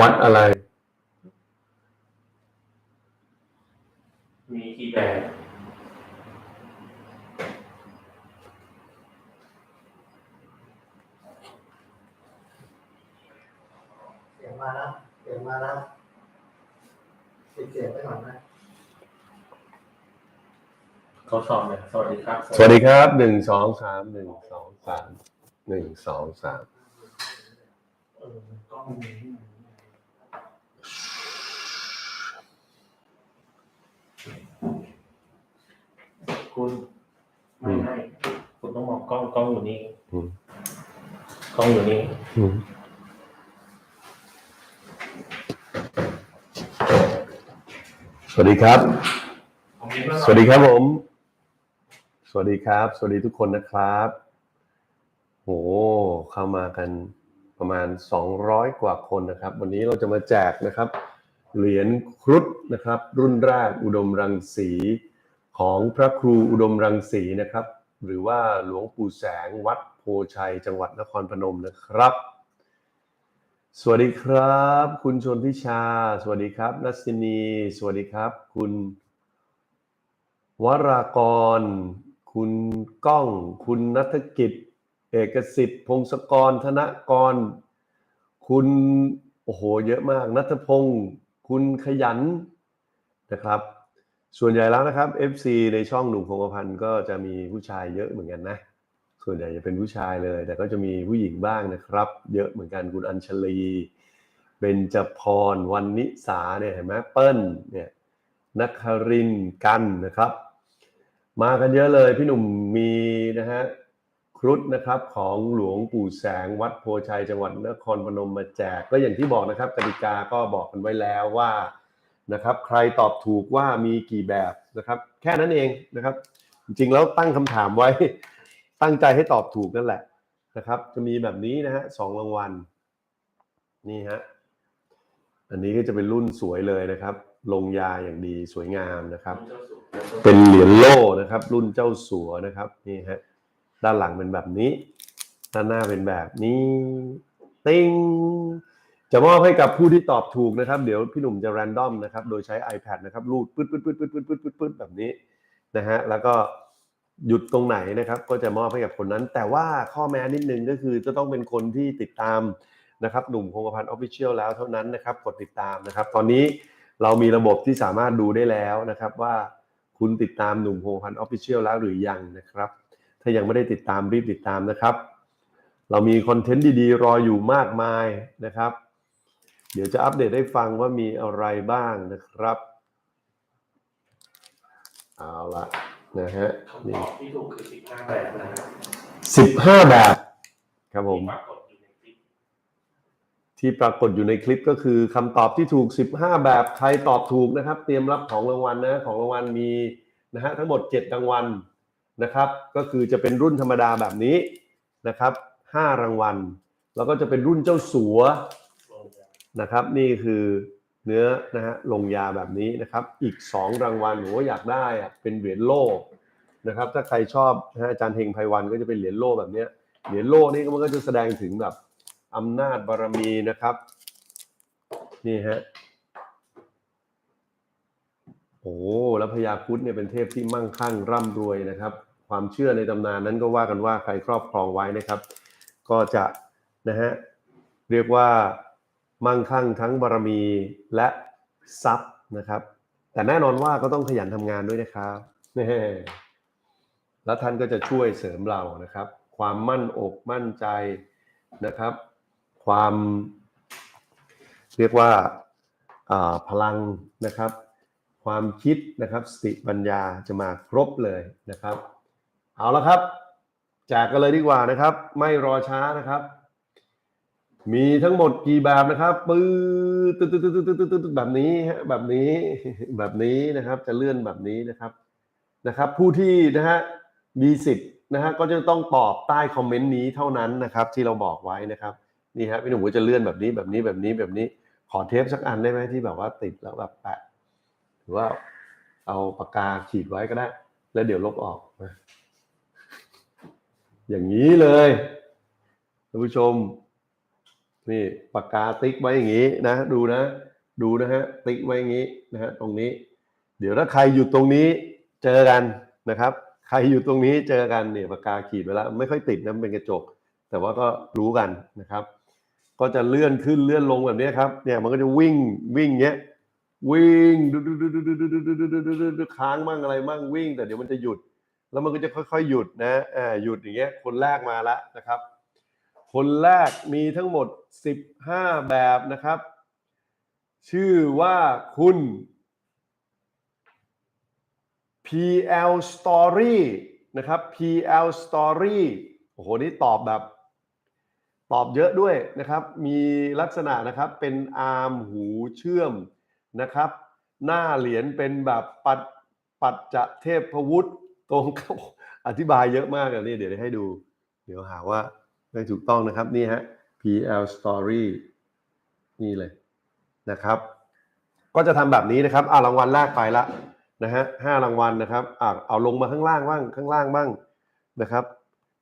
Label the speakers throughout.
Speaker 1: วัดอะไร
Speaker 2: มีกี่แบบ
Speaker 3: เสียงมาแล้ว เสียงมาแล้วปิดเสียงไปก่อนนะ
Speaker 2: เขาสอบเนี่ยสวัสดีครับ
Speaker 1: สวัสดีครับหนึ่งสองสามหนึ่งสองสาม หนึ่งสองสาม
Speaker 3: เออกล้องมีที่ไหน
Speaker 2: คุณไม่ให้คุณต้องมองกล้องกล้องอยู่นี่
Speaker 1: อืม
Speaker 2: กล้องอยู่นี่
Speaker 1: อืมสวัสดีครับ
Speaker 2: ผมยิ้มแล้ว
Speaker 1: สวัสดีครับผม สวัสดีครับ สวัสดีทุกคนนะครับ โหเข้ามากันประมาณ 200 กว่าคนนะครับ วันนี้เราจะมาแจกนะครับ เหรียญครุฑนะครับ รุ่นแรกอุดมรังสีของพระครูอุดมรังสีนะครับ หรือว่าหลวงปู่แสงวัดโพชัย จังหวัดนครพนมนะครับ สวัสดีครับ คุณชนทิชา สวัสดีครับนัสินี สวัสดีครับ คุณ วรากร คุณก้อง คุณนัฐกิจ เอกสิทธิ์พงศกรธนกร คุณโอ้โหเยอะมากนัทพงศ์คุณขยันนะครับ ส่วนใหญ่แล้วนะครับ FC ในช่องหนุ่มคงกระพันธ์ก็จะมีผู้ชายเยอะเหมือนกันนะ ส่วนใหญ่จะเป็นผู้ชายเลย แต่ก็จะมีผู้หญิงบ้างนะครับ เยอะเหมือนกันคุณอัญชลีเบญจพรวันนิสาเนี่ยเห็นไหมเปิ้ลเนี่ยนัครินกันนะครับ มากันเยอะเลยพี่หนุ่มมีนะฮะ ครุฑนะครับของหลวงปู่แสงวัดโพชัยจังหวัดนครพนมมาแจกก็อย่างที่บอกนะครับกติกาก็บอกกันไว้แล้วว่านะครับใครตอบถูกว่ามีกี่แบบนะครับ แค่นั้นเองนะครับ จริงๆแล้วตั้งคำถามไว้ ตั้งใจให้ตอบถูกนั่นแหละนะครับ จะมีแบบนี้นะฮะสองรางวัลนี่ฮะอันนี้ก็จะเป็นรุ่นสวยเลยนะครับ ลงยาอย่างดีสวยงามนะครับ เป็นเหรียญโล่นะครับ รุ่นเจ้าสัวนะครับนี่ฮะ ด้านหลังเป็นแบบนี้ ด้านหน้าเป็นแบบนี้ ติ้ง จะมอบให้กับผู้ที่ตอบถูกนะครับ เดี๋ยวพี่หนุ่มจะ r รนดอมนะครับ โดยใช้ iPad นะครับ รูดปึ๊ดปึ๊ดปึ๊ดปึ๊ดปึ๊ดปึ๊ดปึ๊ดปึ๊ดแบบนี้นะฮะ แล้วก็หยุดตรงไหนนะครับ ก็จะมอบให้กับคนนั้น แต่ว่าข้อแม้นิดนึงก็คือจะต้องเป็นคนที่ติดตามนะครับหนุ่มคงกระพันออฟฟิเชียลแล้วเท่านั้นนะครับ กดติดตามนะครับ ตอนนี้เรามีระบบที่สามารถดูได้แล้วนะครับว่าคุณติดตามหนุ่มโฮพันออฟฟิเชียลแล้วหรือยังนะครับ ถ้ายังไม่ได้ติดตามรีบติดตามนะครับ เรามีคอนเทนต์ดีๆ รออยู่มากมายนะครับ เดี๋ยวจะอัปเดตให้ฟังว่ามีอะไรบ้างนะครับ เอาละนะฮะ
Speaker 2: คำต
Speaker 1: นี่
Speaker 2: อบที่ถูกคือสิบห้าแบบนะครับ
Speaker 1: สิบห้าแบบ ครับผม
Speaker 2: ปรากฏอยู่ในคลิป
Speaker 1: ที่ปรากฏอยู่ในคลิปก็คือคำตอบที่ถูก 15 แบบใครตอบถูกนะครับ เตรียมรับของรางวัลนะของรางวัลมีนะฮะทั้งหมด 7 รางวัล นะครับ ก็คือจะเป็นรุ่นธรรมดาแบบนี้นะครับ5รางวัล แล้วก็จะเป็นรุ่นเจ้าสัวนะครับ นี่คือเนื้อนะฮะลงยาแบบนี้นะครับ อีก 2 รางวัลโหอยากได้อะเป็นเหรียญโล่นะครับ ถ้าใครชอบนะอาจารย์เฮงไพวันก็จะเป็นเหรียญโล่แบบนี้เหรียญโล่นี่มันก็จะแสดงถึงแบบอำนาจบารมีนะครับ นี่ฮะ โอ้แล้วพญาครุฑเนี่ยเป็นเทพที่มั่งคั่งร่ำรวยนะครับ ความเชื่อในตำนานนั้นก็ว่ากันว่าใครครอบครองไว้นะครับ ก็จะนะฮะเรียกว่ามั่งคั่งทั้งบารมีและทรัพย์นะครับ แต่แน่นอนว่าก็ต้องขยันทำงานด้วยนะครับแน่แล้วท่านก็จะช่วยเสริมเรานะครับ ความมั่นอกมั่นใจนะครับ ความ เรียกว่าพลังนะครับ ความคิดนะครับสติปัญญาจะมาครบเลยนะครับ เอาละครับแจกกันเลยดีกว่านะครับ ไม่รอช้านะครับ มีทั้งหมดกี่แบบนะครับปื๊ดตึ๊ดตึ๊ดตึ๊ดตึ๊ดตึ๊ดตึ๊ดแบบนี้ฮะแบบนี้แบบนี้นะครับ จะเลื่อนแบบนี้นะครับนะครับ ผู้ที่นะฮะมีสิทธิ์นะฮะก็จะต้องตอบใต้คอมเมนต์นี้เท่านั้นนะครับ ที่เราบอกไว้นะครับนี่ฮะพี่หนุ่มจะเลื่อนแบบนี้แบบนี้แบบนี้แบบนี้ ขอเทปสักอันได้ไหมที่แบบว่าติดแล้วแบบแปะ หรือว่าเอาปากกาขีดไว้ก็ได้ แล้วเดี๋ยวลบออกนะอย่างนี้เลยท่านผู้ชม นี่ปากกาติ๊กไว้อย่างนี้นะ ดูนะ ดูนะฮะติ๊กไว้อย่างนี้นะฮะตรงนี้ เดี๋ยวถ้าใครอยู่ตรงนี้เจอกันนะครับ ใครอยู่ตรงนี้เจอกันเนี่ยปากกาขีดไว้แล้ว ไม่ค่อยติดนะมันเป็นกระจก แต่ว่าก็รู้กันนะครับ ก็จะเลื่อนขึ้นเลื่อนลงแบบนี้ครับเนี่ยมันก็จะวิ่งวิ่งเงี้ย วิ่งดูดูดูดูดูดูดูดูดูดูดูค้างมั่งอะไรมั่งวิ่ง แต่เดี๋ยวมันจะหยุด แล้วมันก็จะค่อยๆ หยุดนะอ่าหยุดอย่างเงี้ย คนแรกมาแล้วนะครับ คนแรกมีทั้งหมด 15 แบบนะครับ ชื่อว่าคุณ PL Story นะครับ PL Story โอ้โห นี่ตอบแบบ ตอบเยอะด้วยนะครับ มีลักษณะนะครับเป็นอาร์มหูเชื่อม นะครับ หน้าเหรียญเป็นแบบปัดปัจจะเทพวุฒิตรงเขาอธิบายเยอะมากอันนี้เดี๋ยวให้ดู เดี๋ยวหาว่าไม่ถูกต้องนะครับนี่ฮะ PL Story นี่เลยนะครับ ก็จะทำแบบนี้นะครับอ่ารางวัลแรกไปละนะฮะห้ารางวัลนะครับอ่าเอาลงมาข้างล่างบ้างข้างล่างบ้างนะครับ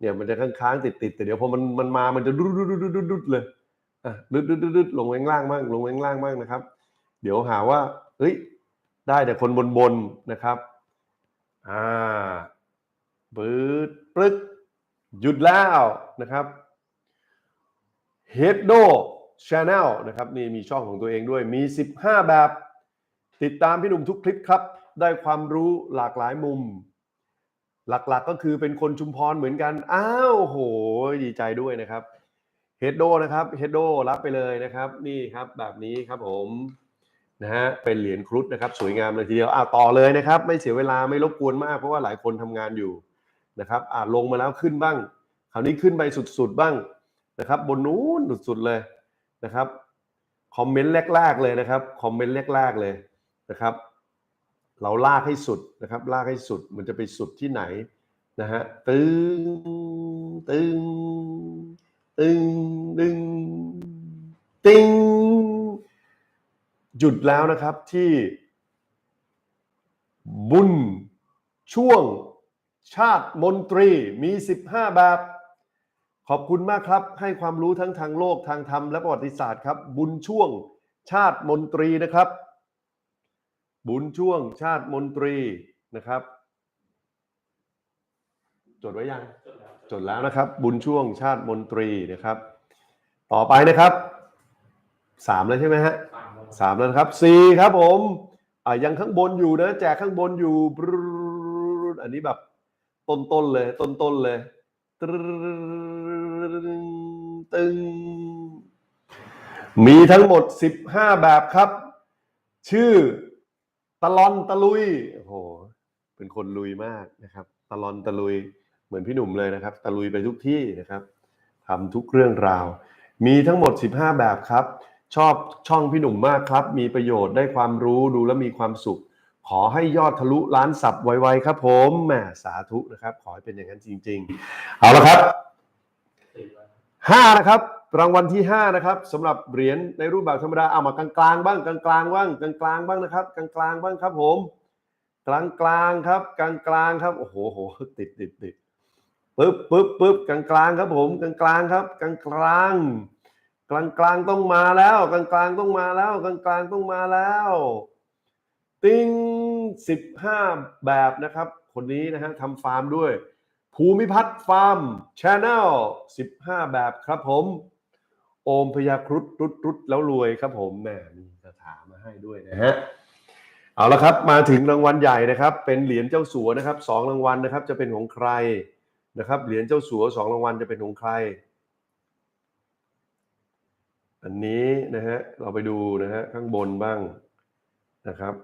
Speaker 1: เนี่ยมันจะค้างๆติดๆแต่เดี๋ยวพอมันมันมามันจะดุดดุดดุดดุดุดเลยอะดุดดุดดุดุดลงไว้ข้างล่างบ้างลงไว้ข้างล่างบ้างนะครับ เดี๋ยวหาว่าเฮ้ย ได้แต่คนบนๆนนะครับ อ่าปื๊ดปลึก หยุดแล้วนะครับ h e d o Channel นะครับนี่มีช่องของตัวเองด้วยมี 15 แบบ ติดตามพี่หนุ่มทุกคลิปครับ ได้ความรู้หลากหลายมุม หลักๆก็คือเป็นคนชุมพรเหมือนกัน อ้าวโห ดีใจด้วยนะครับเฮดโดนะครับเฮดโดรับไปเลยนะครับ นี่ครับแบบนี้ครับผม นะฮะเป็นเหรียญครุฑนะครับสวยงามเลยทีเดียวอ่าต่อเลยนะครับ ไม่เสียเวลาไม่รบกวนมาก เพราะว่าหลายคนทำงานอยู่นะครับอ่าลงมาแล้วขึ้นบ้าง คราวนี้ขึ้นไปสุดๆบ้างนะครับ บนนู้นสุดๆเลยนะครับคอมเมนต์แรกๆเลยนะครับคอมเมนต์แรกๆเลยนะครับ เราลากให้สุดนะครับ ลากให้สุดมันจะไปสุดที่ไหนนะฮะตึงตึงตึงตึงตึง หยุดแล้วนะครับที่บุญช่วงชาติมนตรีมี 15 แบบ ขอบคุณมากครับ ให้ความรู้ทั้งทางโลกทางธรรมและประวัติศาสตร์ครับ บุญช่วงชาติมนตรีนะครับ บุญช่วงชาติมนตรีนะครับ จดไว้ยัง จดแล้วนะครับ บุญช่วงชาติมนตรีนะครับ ต่อไปนะครับสามแล้วใช่ไหมฮะ สามแล้วนะครับสี่ครับผมอ่ายังข้างบนอยู่นะ แจกข้างบนอยู่ อันนี้แบบต้นๆเลย ต้นๆเลยตรึ๊ดตึงมีทั้งหมด 15 แบบครับ ชื่อตะลอนตะลุยโอ้โหเป็นคนลุยมากนะครับ ตะลอนตะลุยเหมือนพี่หนุ่มเลยนะครับ ตะลุยไปทุกที่นะครับทำทุกเรื่องราว มีทั้งหมด 15 แบบครับ ชอบช่องพี่หนุ่มมากครับ มีประโยชน์ได้ความรู้ดูแล้วมีความสุข ขอให้ยอดทะลุล้านสับไวๆครับผมแหมสาธุนะครับ ขอให้เป็นอย่างนั้นจริง ๆ เอาละครับห้านะครับรางวัลที่ห้านะครับสำหรับเหรียญในรูปแบบธรรมดาเอามากลางๆบ้างกลางๆบ้างกลางๆบ้างนะครับกลางๆบ้างครับผม กลางๆครับกลางๆครับโอ้โหโหติดติดติดปึ๊บปึ๊บปึ๊บกลางๆครับผมกลางๆครับกลางกลาง กลางกลางต้องมาแล้ว กลางกลางต้องมาแล้ว กลางกลางต้องมาแล้ว ติ้งสิบห้าแบบนะครับ คนนี้นะฮะทำฟาร์มด้วย ภูมิพัฒน์ฟาร์มชาแนล15แบบครับผม โอมพยาครุฑรุดรุดแล้วรวยครับผมแหมมีคาถามาให้ด้วยนะฮะเอาละครับมาถึงรางวัลใหญ่นะครับ เป็นเหรียญเจ้าสัวนะครับสองรางวัลนะครับจะเป็นของใครนะครับเหรียญเจ้าสัวสองรางวัลจะเป็นของใคร อันนี้นะฮะเราไปดูนะฮะข้างบนบ้างนะครับ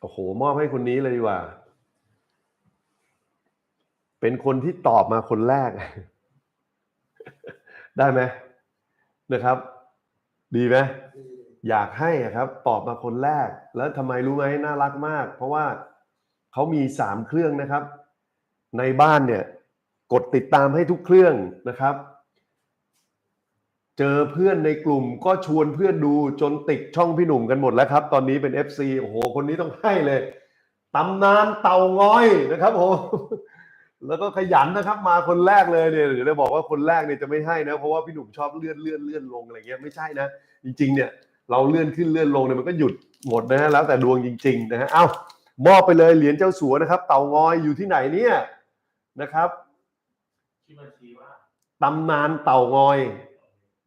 Speaker 1: โอ้โห มอบให้คนนี้เลยดีกว่า เป็นคนที่ตอบมาคนแรก ได้ไหมนะครับ ดีไหมอยากให้ครับ ตอบมาคนแรก แล้วทำไมรู้ไหมน่ารักมาก เพราะว่าเขามีสามเครื่องนะครับ ในบ้านเนี่ย กดติดตามให้ทุกเครื่องนะครับ เจอเพื่อนในกลุ่มก็ชวนเพื่อนดูจนติดช่องพี่หนุ่มกันหมดแล้วครับ ตอนนี้เป็น FC โอ้โห คนนี้ต้องให้เลยตำนานเต่างอยนะครับผมแล้วก็ขยันนะครับ มาคนแรกเลยเนี่ยเดี๋ยวจะบอกว่าคนแรกเนี่ยจะไม่ให้นะ เพราะว่าพี่หนุ่มชอบเลื่อนเลื่อนเลื่อนลงอะไรเงี้ยไม่ใช่นะ จริงๆเนี่ยเราเลื่อนขึ้นเลื่อนลงเนี่ยมันก็หยุดหมดนะฮะแล้วแต่ดวงจริง ๆ นะฮะเอ้ามอบไปเลยเหรียญเจ้าสัวนะครับ เต่างอยอยู่ที่ไหนเนี่ยนะครับ
Speaker 2: ชื่อบัญชีว่า
Speaker 1: ตำนานเต่างอย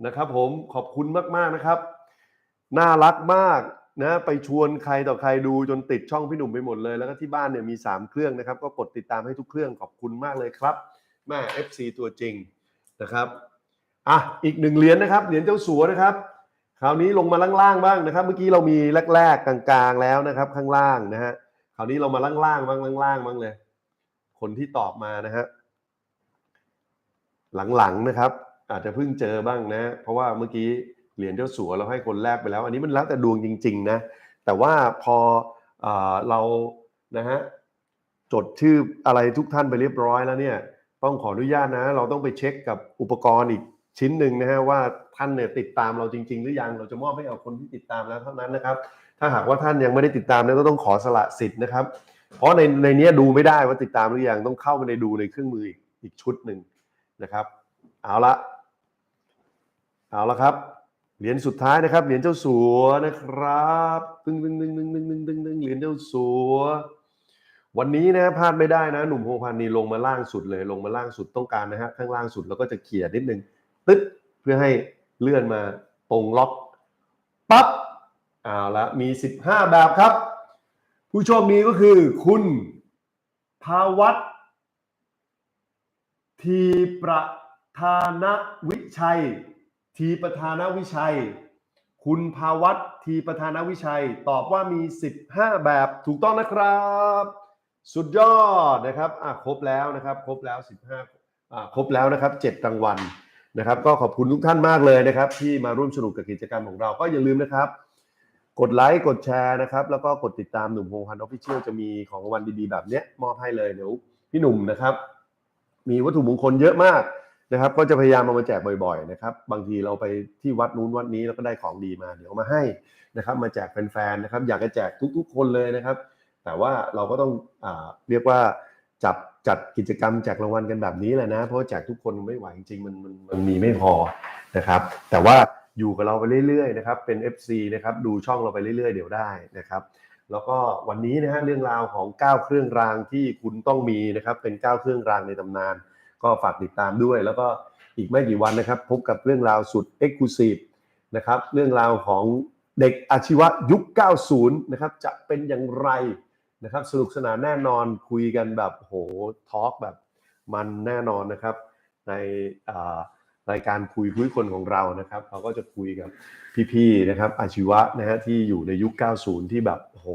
Speaker 1: นะครับผมขอบคุณมากๆนะครับ น่ารักมากนะไปชวนใครต่อใครดูจนติดช่องพี่หนุ่มไปหมดเลย แล้วก็ที่บ้านเนี่ยมี 3 เครื่องนะครับ ก็กดติดตามให้ทุกเครื่องขอบคุณมากเลยครับแม่ FC ตัวจริงนะครับอะอีกหนึ่งเหรียญนะครับเหรียญเจ้าสัวนะครับ คราวนี้ลงมาล่างๆบ้างนะครับ เมื่อกี้เรามีแรกๆกลางๆแล้วนะครับ ข้างล่างนะฮะคราวนี้เรามาล่างๆบ้างล่างๆบ้างเลย คนที่ตอบมานะฮะ หลังๆนะครับ อาจจะเพิ่งเจอบ้างนะ เพราะว่าเมื่อกี้เหรียญเจ้าสัวเราให้คนแรกไปแล้ว อันนี้มันแล้วแต่ดวงจริง ๆ นะ แต่ว่าพอเอเรานะฮะจดชื่ออะไรทุกท่านไปเรียบร้อยแล้วเนี่ย ต้องขออนุญาตนะ เราต้องไปเช็คกับอุปกรณ์อีกชิ้นหนึ่งนะฮะว่าท่านเนี่ยติดตามเราจริง ๆ หรือยังเราจะมอบให้กับคนที่ติดตามแล้วเท่านั้นนะครับ ถ้าหากว่าท่านยังไม่ได้ติดตามเนี่ยก็ต้องขอสละสิทธิ์นะครับ เพราะในในนี้ดูไม่ได้ว่าติดตามหรือยังต้องเข้าไปในดูในเครื่องมืออีกอีกชุดหนึ่ง นะครับ เอาละเอาละครับ เหรียญสุดท้ายนะครับ เหรียญเจ้าสัวนะครับตึงตึงตึงตึงตึงตึงตึงตึงเหรียญเจ้าสัววันนี้นะพลาดไม่ได้นะ หนุ่มโพพันนี่ลงมาล่างสุดเลย ลงมาล่างสุดต้องการนะฮะข้างล่างสุดแล้วก็จะเขี่ยนิดนึงตึ๊ดเพื่อให้เลื่อนมาตรงล็อกปั๊บเอาละมี 15 แบบครับ ผู้โชคดีก็คือคุณภาวัต ทีประธานวิชัย ทีประธานวิชัย คุณภาวัตทีประธานวิชัย ตอบว่ามี 15 แบบถูกต้องนะครับ สุดยอดนะครับอะครบแล้วนะครับ ครบแล้ว 15อ่าครบแล้วนะครับ 7 รางวัลนะครับ ก็ขอบคุณทุกท่านมากเลยนะครับ ที่มาร่วมสนุกกับกิจกรรมของเราก็อย่าลืมนะครับ กดไลค์กดแชร์นะครับ แล้วก็กดติดตามหนุ่มพงพันธ์ออฟฟิเชียลจะมีของรางวัลดีๆแบบเนี้ยมอบให้เลยเดี๋ยวพี่หนุ่มนะครับ มีวัตถุมงคลเยอะมากนะครับ ก็จะพยายามเอามาแจกบ่อยๆนะครับ บางทีเราไปที่วัดนู้นวัดนี้แล้วก็ได้ของดีมา เดี๋ยวมาให้นะครับ มาแจกแฟนๆนะครับ อยากจะแจกทุก ๆ คนเลยนะครับ แต่ว่าเราก็ต้องอเรียกว่าจับจัดกิจกรรมแจกรางวัลกันแบบนี้แหละนะ เพราะแจกทุกคนไม่ไหวจริงๆมันมันมันมีไม่พอนะครับ แต่ว่าอยู่กับเราไปเรื่อยๆนะครับ เป็น FC นะครับ ดูช่องเราไปเรื่อยๆ เดี๋ยวได้นะครับ แล้วก็วันนี้นะฮะเรื่องราวของ 9 เครื่องรางที่คุณต้องมีนะครับเป็น 9 เครื่องรางในตำนาน ก็ฝากติดตามด้วย แล้วก็อีกไม่กี่วันนะครับ พบกับเรื่องราวสุด e x c l u s i v e นะครับเรื่องราวของเด็กอาชีวะยุค 90 นะครับจะเป็นอย่างไรนะครับสนุกสนานแน่นอนคุยกันแบบโหทอล์กแบบมันแน่นอนนะครับในอ่า รายการคุยคุยคนของเรานะครับ เราก็จะคุยกับพี่ๆนะครับ อาชีวะนะฮะที่อยู่ในยุค 90 ที่แบบโห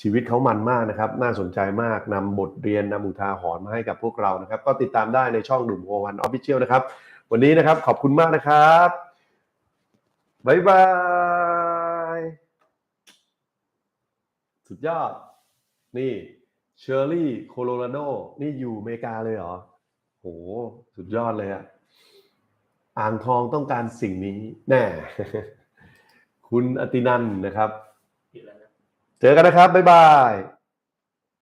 Speaker 1: ชีวิตเขามันมากนะครับ น่าสนใจมากนำบทเรียนนำอุทาหรณ์มาให้กับพวกเรานะครับ ก็ติดตามได้ในช่องหนุ่มโอวันออฟฟิเชียลนะครับ วันนี้นะครับขอบคุณมากนะครับบ๊ายบาย สุดยอด นี่เชอร์รี่โคโลราโดนี่อยู่อเมริกาเลยเหรอ โห สุดยอดเลยอะ อ่างทองต้องการสิ่งนี้แน่คุณอตินันนะครับ
Speaker 2: ผิดแล้วนะ
Speaker 1: เจอกันนะครับ บ๊ายบาย